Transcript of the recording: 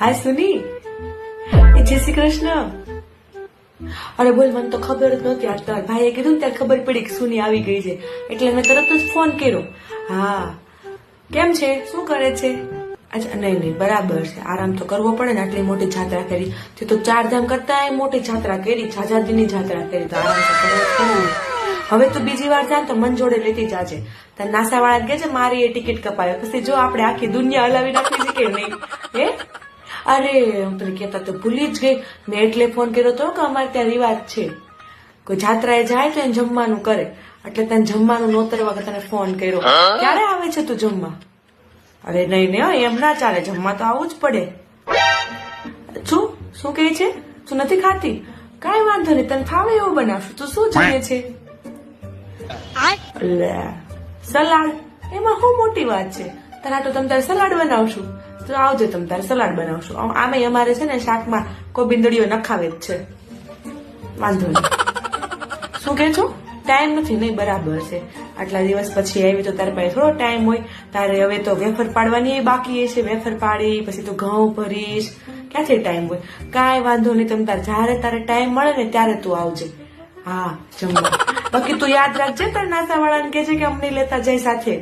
હા સુની. એ જય શ્રી કૃષ્ણ. અરે બોલ, મને તો ખબર જ નહોતી આજ તારા ભાઈએ કીધું ને ત્યારે ખબર પડી કે સુની આવી ગઈ છે. એટલે મેં તરત જ ફોન કર્યો. હા. કેમ છે? શું કરે છે? અચ્છા નહીં નહીં, બરાબર છે. આરામ તો કરવો પડે ને, આટલી મોટી જાત્રા કરી. તે તો ચાર ધામ કરતા મોટી જાત્રા કરી છાજાદીની જાત્રા કરી તો આરામ તો કરવો. હવે તો બીજી વાર જાય તો મન જોડે લેતી જાજે. તને નાસા વાળા કે છે મારી એ ટિકિટ કપાયો. પછી જો આપણે આખી દુનિયા હલાવી નાખી છે કે નહીં? હે? અરે પેલી કહેતા તો ભૂલી જ ગઈ. મેં એટલે ફોન કર્યો તો કે અમારે ત્યાં રિવાજ છે. કોઈ જાત્રાએ જાય તો એને જમવાનું કરે. એટલે તને જમવાનું નોતરવા કે તને ફોન કર્યો. ક્યારે આવે છે તું જમવા? અરે નહીં નહીં હો, એમ ના ચાલે. જમવા તો આવવું જ પડે. શું? શું કહે છે? તું નથી ખાતી? કાંઈ વાંધો નહીં તને ફાવે એવું બનાવશું. તું શું જાણે છે? લે. સલાડ. એમાં શું મોટી વાત છે? તારા તો તમે તારે સલાડ બનાવશું. તો આવજો તમે તારે સલાડ બનાવશું. આમે અમારે છે ને શાકમાં કોબિંદડીઓ નખાવે જ છે. વાંધો નહીં. શું કે છો? ટાઈમ નથી. નહીં, બરાબર છે. આટલા દિવસ પછી આવી તો તારે પાસે થોડો ટાઈમ હોય. તારે હવે તો વેફર પાડવાની બાકી છે વેફર પાડી, પછી તો ઘઉં ભરીશ. ક્યાંથી ટાઈમ હોય? કાંઈ વાંધો નહીં. તમે તારે જ્યારે તારે ટાઈમ મળે ને ત્યારે તું આવજે. હા, જમવા. બાકી તું યાદ રાખજે તાર નાસા વાળાને કે છે કે અમને લેતા જાય સાથે.